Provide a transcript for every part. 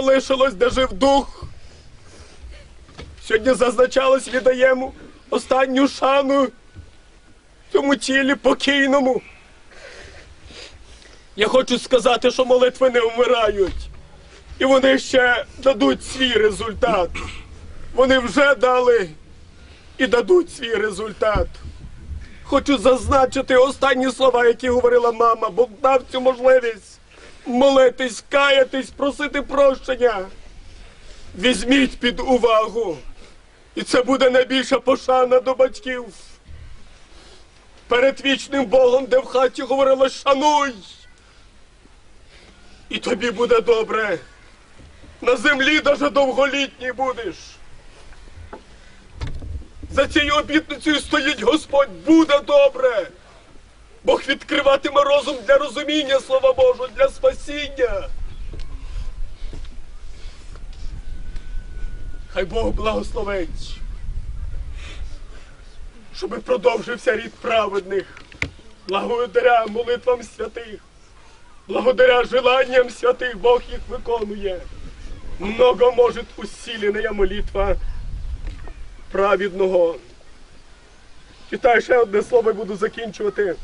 лишилось, де жив дух. Сьогодні зазначалось, віддаємо останню шану цьому тілі покійному. Я хочу сказати, що молитви не вмирають. І вони ще дадуть свій результат. Вони вже дали і дадуть свій результат. Хочу зазначити останні слова, які говорила мама, Бог дав цю можливість молитись, каятись, просити прощення. Візьміть під увагу. І це буде найбільша пошана до батьків. Перед вічним Богом, де в хаті говорила шануй. І тобі буде добре. На землі даже довголітній будеш. За цією обітницею стоїть Господь, буде добре. Бог відкриватиме розум для розуміння Слова Божого, для спасіння. Хай Бог благословить, щоб продовжився рід праведних, благодаря молитвам святих, благодаря желанням святих Бог їх виконує. Много може усиленная молитва праведного. Читаю ще одне слово і буду закінчувати.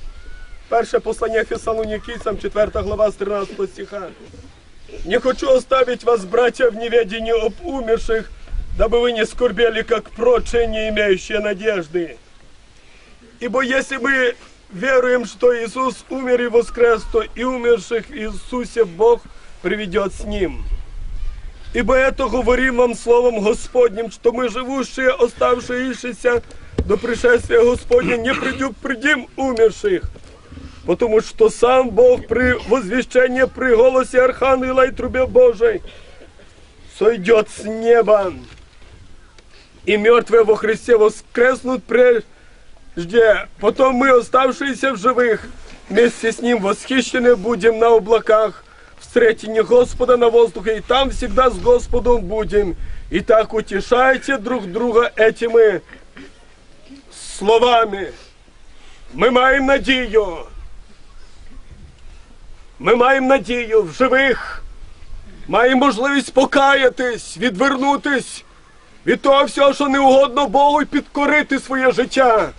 Перше послання Фессалоникийцам, 4 глава, з 13 стиха. Не хочу оставить вас, братья, в неведении об умерших, дабы вы не скорбели, как прочие, не имеющие надежды. Ибо если мы веруем, что Иисус умер и воскрес, то и умерших в Иисусе Бог приведет с Ним. Ибо это говорим вам словом Господним, что мы, живущие, оставшиеся до пришествия Господня, не предупредим умерших, Потому что сам Бог при возвещении, при голосе Архангела и трубе Божией сойдет с неба, и мертвые во Христе воскреснут прежде, потом мы, оставшиеся в живых, вместе с Ним восхищены будем на облаках, встретение Господа на воздухе, и там всегда с Господом будем. И так утешайте друг друга этими словами. Ми маємо надію. Ми маємо надію в живих. Маємо можливість покаятись, відвернутись від того всього, що не угодно Богу, і підкорити своє життя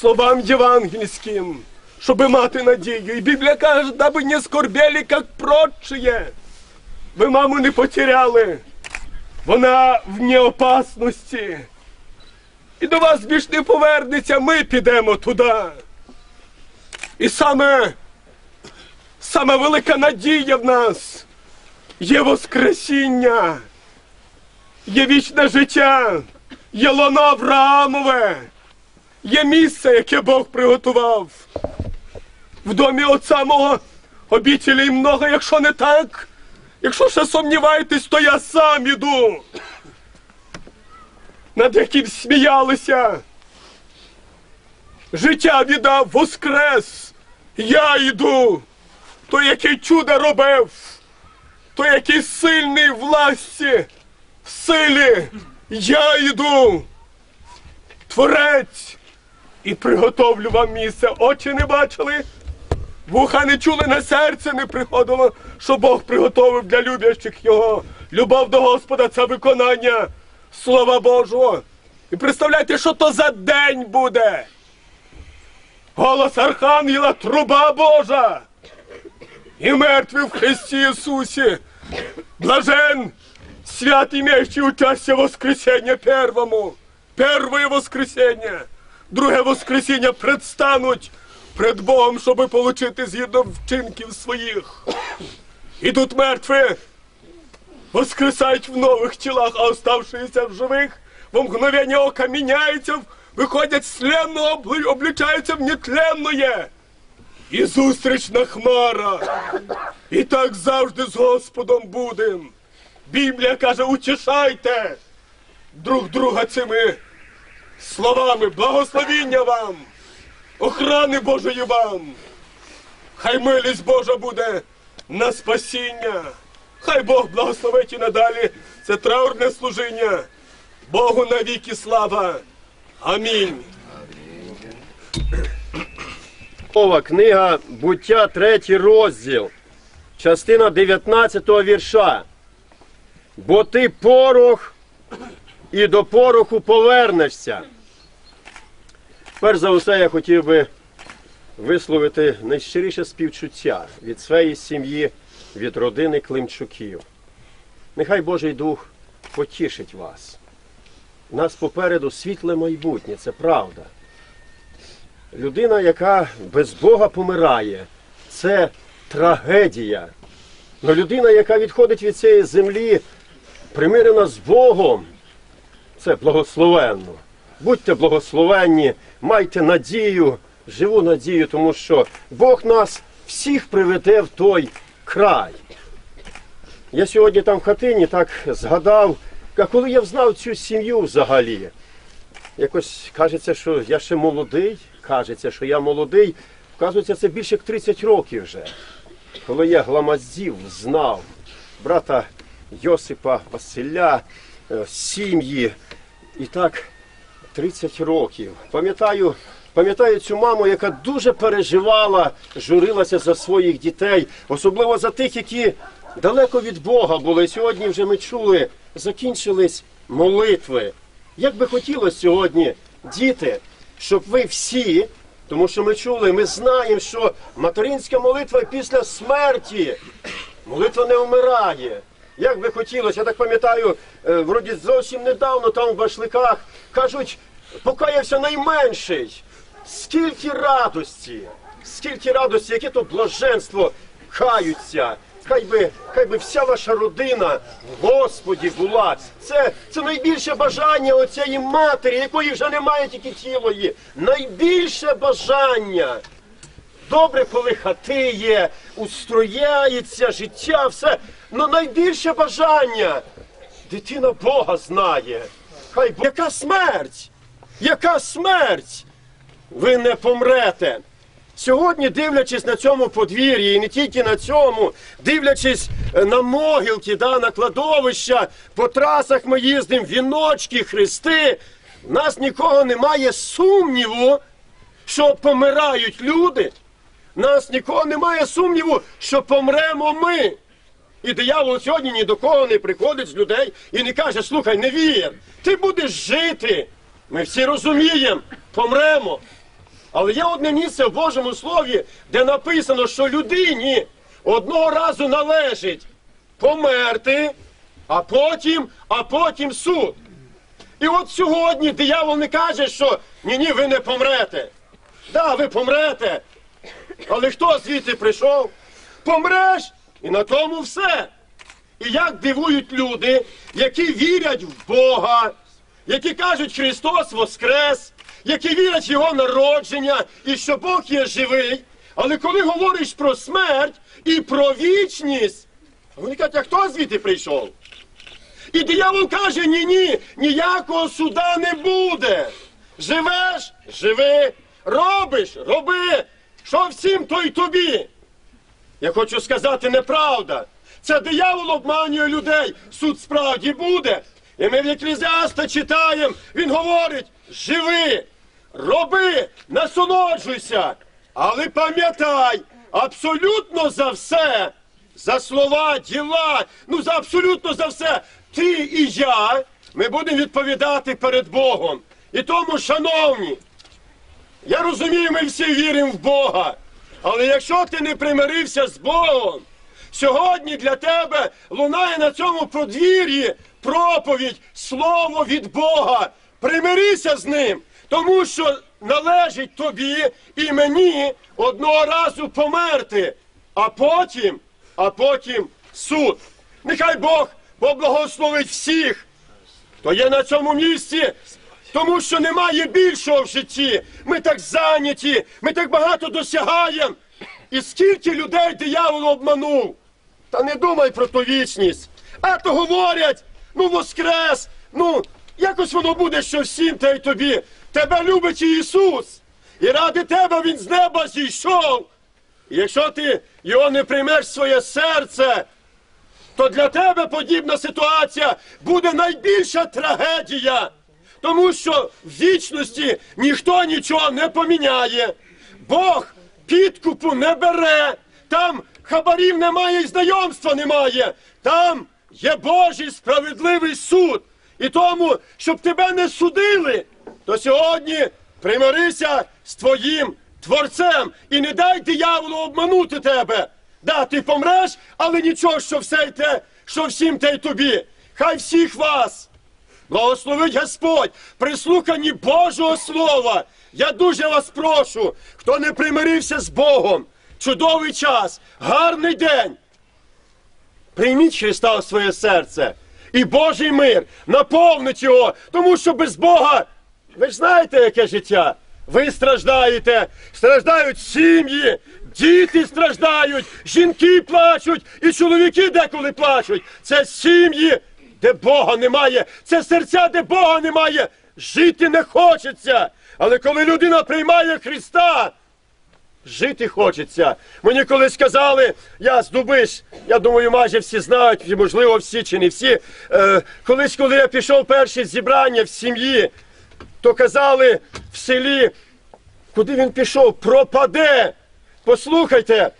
словам євангельським, щоб мати надію. І Біблія каже, даби не скорбели, як прочие. Ви маму не потеряли. Вона в неопасності. І до вас більш не повернеться, ми підемо туди. І саме, саме велика надія в нас є Воскресіння, є вічне життя, є лоно Авраамове, є місце, яке Бог приготував. В домі отця мого обітелей много, якщо не так, якщо ще сумніваєтесь, то я сам іду над яким сміялися. Життя віддав воскрес. Я йду. Той, який чудо робив, той, який сильний в власті, в силі. Я йду. Творець. І приготовлю вам місце. Очі не бачили, вуха не чули, на серце не приходило, що Бог приготовив для любящих його. Любов до Господа це виконання. Слова Божого. І представляєте, що то за день буде? Голос Архангела, труба Божа. І мертві в Христі Ісусі. Блажен, свят имеющий участие в первому. Первое воскресіння. Друге воскресіння предстануть пред Богом, щоб получити згідно вчинків своїх. Ідуть мертві, воскресають в нових тілах, а оставшиеся в живих во мгновение ока міняються, виходять з тленного, обличаються в нетленное. І зустрічна хмара. І так завжди з Господом будем. Біблія каже, утішайте друг друга цими словами. Благословіння вам, охрани Божої вам. Хай милість Божа буде на спасіння. Хай Бог благословить і надалі це траурне служіння. Богу навіки слава. Амінь. Нова книга Буття, третій розділ, частина 19 вірша. бо ти порох і до пороху повернешся. Перш за все, я хотів би висловити найщиріше співчуття від своєї сім'ї, від родини Климчуків. Нехай Божий Дух потішить вас. У нас попереду світле майбутнє, це правда. Людина, яка без Бога помирає, це трагедія. Но людина, яка відходить від цієї землі, примирена з Богом, це благословенно. Будьте благословенні, майте надію, живу надію, тому що Бог нас всіх приведе в той край. Я сьогодні там в хатині так згадав, а коли я взнав цю сім'ю взагалі, якось кажеться, що я ще молодий, кажеться, що я молодий, вказується, це більше як 30 років вже. Коли я гламазів знав брата Йосипа, Василя, е, сім'ї, і так 30 років. Пам'ятаю, пам'ятаю цю маму, яка дуже переживала, журилася за своїх дітей, особливо за тих, які далеко від Бога були. Сьогодні вже ми чули, закінчились молитви. Як би хотілося сьогодні, діти, щоб ви всі, тому що ми чули, ми знаємо, що материнська молитва після смерті. Молитва не вмирає. Як би хотілося, я так пам'ятаю, е, вроді зовсім недавно там в башликах кажуть, покаявся найменший. Скільки радості, скільки радості, яке то блаженство каються. Хай би, хай би вся ваша родина в Господі була. Це, це найбільше бажання оцієї матері, якої вже немає тільки тіло є. Найбільше бажання. Добре, коли хати є, устрояється життя, все. Ну найбільше бажання. Дитина Бога знає. Хай Бог- яка смерть? Яка смерть? Ви не помрете. Сьогодні, дивлячись на цьому подвір'ї, і не тільки на цьому, дивлячись е, на могилки, да, на кладовища, по трасах ми їздимо, віночки, хрести, в нас нікого немає сумніву, що помирають люди. В нас нікого немає сумніву, що помремо ми. І диявол сьогодні ні до кого не приходить з людей і не каже, слухай, не вір, ти будеш жити. Ми всі розуміємо, помремо. Але є одне місце в Божому Слові, де написано, що людині одного разу належить померти, а потім, а потім суд. І от сьогодні диявол не каже, що ні-ні, ви не помрете. Да, ви помрете. Але хто звідти прийшов? Помреш, і на тому все. І як дивують люди, які вірять в Бога, які кажуть Христос Воскрес, які вірять в Його народження і що Бог є живий. Але коли говориш про смерть і про вічність, вони кажуть, а хто звідти прийшов? І диявол каже: ні, ні, ніякого суда не буде. Живеш, живи, робиш, роби. Що всім, то й тобі. Я хочу сказати, неправда. Це диявол обманює людей. Суд справді буде. І ми в Еклезіаста читаємо, він говорить: живи, роби, насолоджуйся. Але пам'ятай, абсолютно за все, за слова, діла, ну за абсолютно за все, ти і я, ми будемо відповідати перед Богом. І тому, шановні, я розумію, ми всі віримо в Бога. Але якщо ти не примирився з Богом, сьогодні для тебе лунає на цьому подвір'ї проповідь, слово від Бога. Примирися з ним, тому що належить тобі і мені одного разу померти, а потім, а потім суд. Нехай Бог поблагословить всіх, хто є на цьому місці, тому що немає більшого в житті. Ми так зайняті, ми так багато досягаємо. І скільки людей диявол обманув. Та не думай про ту вічність. А то говорять, ну воскрес, ну якось воно буде, що всім та й тобі. Тебе любить Ісус. І ради тебе Він з неба зійшов. І якщо ти його не приймеш в своє серце, то для тебе подібна ситуація буде найбільша трагедія. Тому що в вічності ніхто нічого не поміняє. Бог підкупу не бере. Там хабарів немає і знайомства немає. Там є Божий справедливий суд. І тому, щоб тебе не судили, то сьогодні примирися з твоїм творцем і не дай дияволу обманути тебе. Да, ти помреш, але нічого, що все й те, що всім те й тобі. Хай всіх вас Благословить Господь при слуханні Божого Слова. Я дуже вас прошу, хто не примирився з Богом, чудовий час, гарний день. Прийміть Христа у своє серце. І Божий мир наповнить його, тому що без Бога, ви ж знаєте, яке життя. Ви страждаєте, страждають сім'ї, діти страждають, жінки плачуть, і чоловіки деколи плачуть. Це сім'ї, де Бога немає, це серця, де Бога немає. Жити не хочеться. Але коли людина приймає Христа, Жити хочеться. Мені колись сказали, я з Дубиш, я думаю, майже всі знають, можливо, всі чи не всі. Е, колись, коли я пішов перше зібрання в сім'ї, то казали в селі, куди він пішов, пропаде. Послухайте,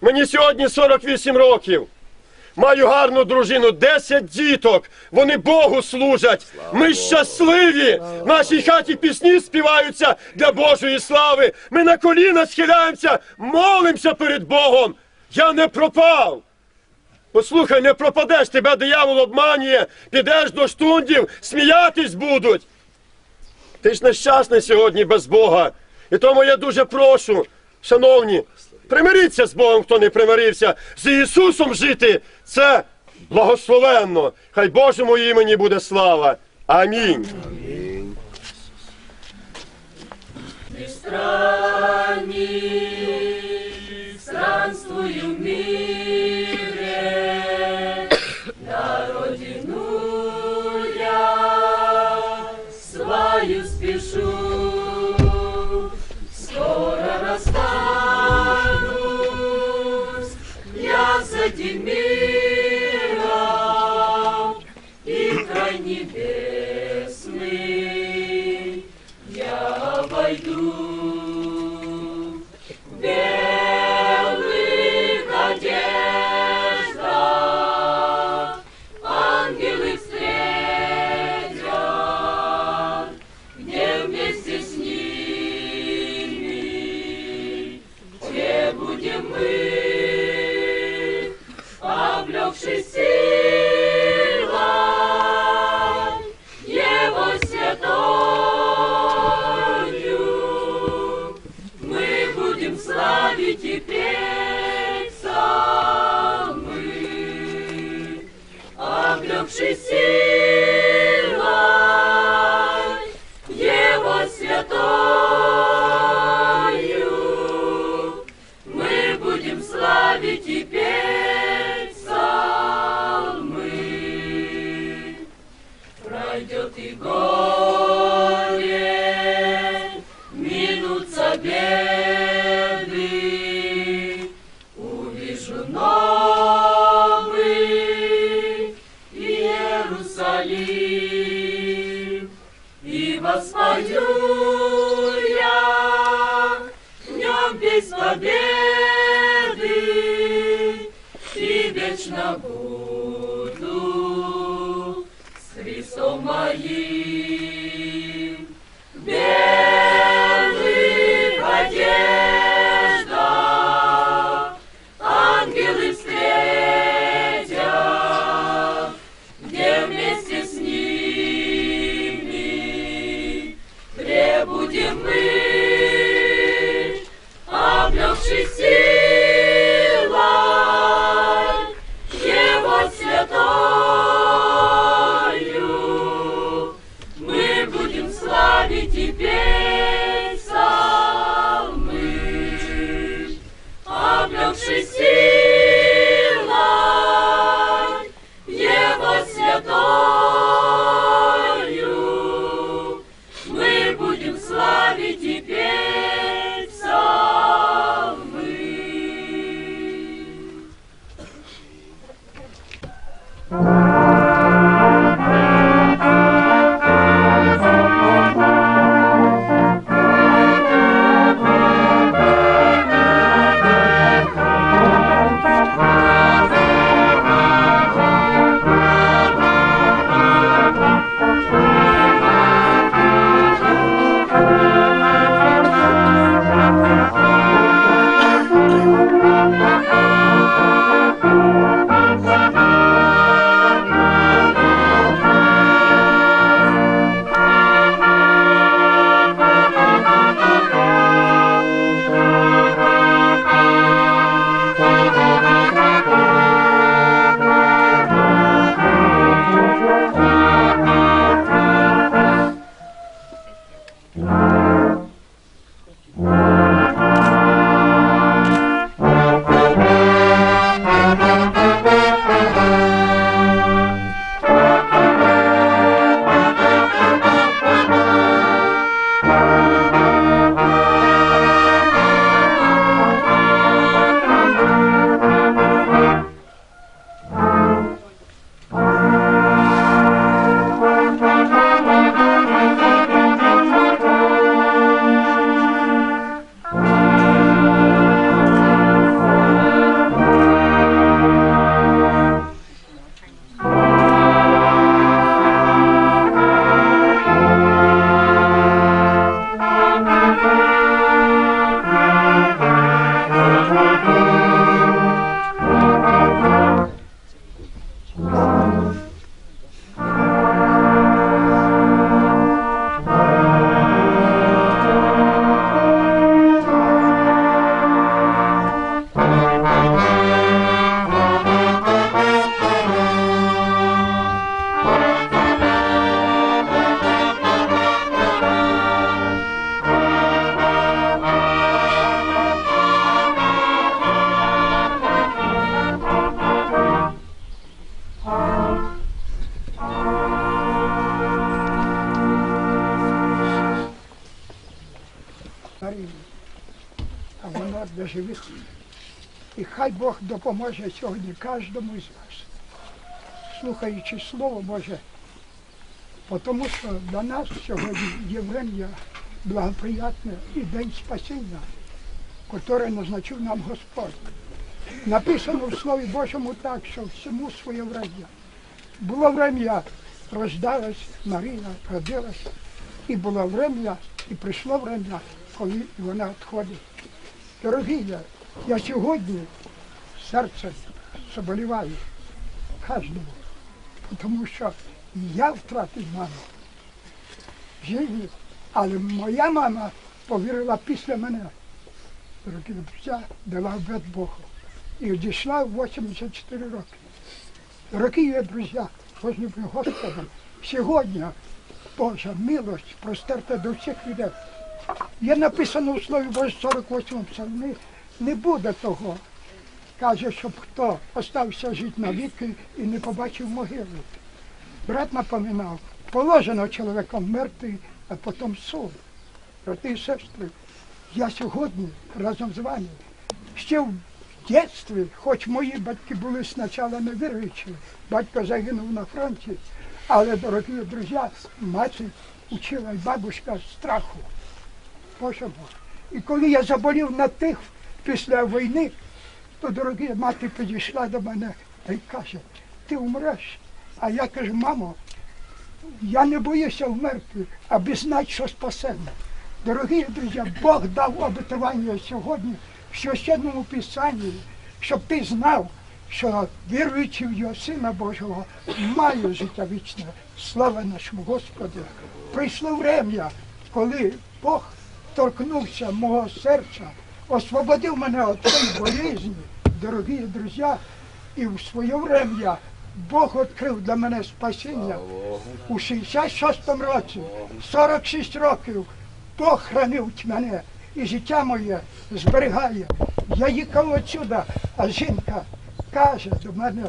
мені сьогодні 48 років. Маю гарну дружину, 10 діток. Вони Богу служать. Ми щасливі. В нашій хаті пісні співаються для Божої слави. Ми на коліна схиляємося, молимося перед Богом. Я не пропав. Послухай, не пропадеш, тебе диявол обманює, підеш до штундів, сміятись будуть. Ти ж нещасний сьогодні без Бога. І тому я дуже прошу, шановні, примиріться з Богом, хто не примирився. З Ісусом жити це благословенно. Хай Божому імені буде слава. Амінь. странствую в на родину я свою спешу. Скоро расстанусь я мира и край небесный я войду. Будем славить и петь псалмы, облегшись Иерусалим, и воспою я нем песнь победы, Bye. Допоможе сьогодні кожному з вас, слухаючи Слово Боже, тому що для нас сьогодні є врем'я благоприятне і день спасіння, який назначив нам Господь. Написано в Слові Божому так, що всьому своє врем'я. Було врем'я, рождалась Марія, родилась, і було врем'я, і прийшло врем'я, коли вона відходить. Дорогі, я сьогодні серце заболіваю кожному, тому що я втратив маму живі, але моя мама повірила після мене. Дорогі друзі, дала обет Богу. І одійшла в 84 роки. Дорогі друзі, возлюблю Господа, сьогодні Божа милость простерта до всіх людей. Є написано у Слові Божому 48 псалмі, не буде того. Каже, щоб хто остався жити навіки і не побачив могили. Брат напоминав, положено чоловіком мертвий, а потім суд. Брати і сестри, я сьогодні разом з вами ще в дитинстві, хоч мої батьки були спочатку невіруючі, батько загинув на фронті, але, дорогі друзі, мати учила і бабушка страху. Боже мой. І коли я заболів на тих після війни, то дорогі мати підійшла до мене й каже, ти умреш. А я кажу, мамо, я не боюся вмерти, аби знати, що спасе мене. Дорогі друзі, Бог дав обетування сьогодні в священному писанні, щоб ти знав, що віруючи в його Сина Божого, має життя вічне. Слава нашому Господу. Прийшло время, коли Бог торкнувся мого серця, освободив мене від цієї болізні, дорогі друзі, і в своє время Бог відкрив для мене спасіння. У 66-му році, 46 років, Бог хранив мене і життя моє зберігає. Я їхав отсюда, а жінка каже до мене,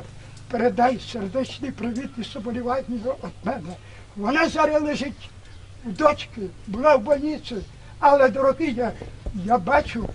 передай сердечний привіт і соболівання від мене. Вона зараз лежить у дочки, була в больниці, але, дорогі, я, я бачу,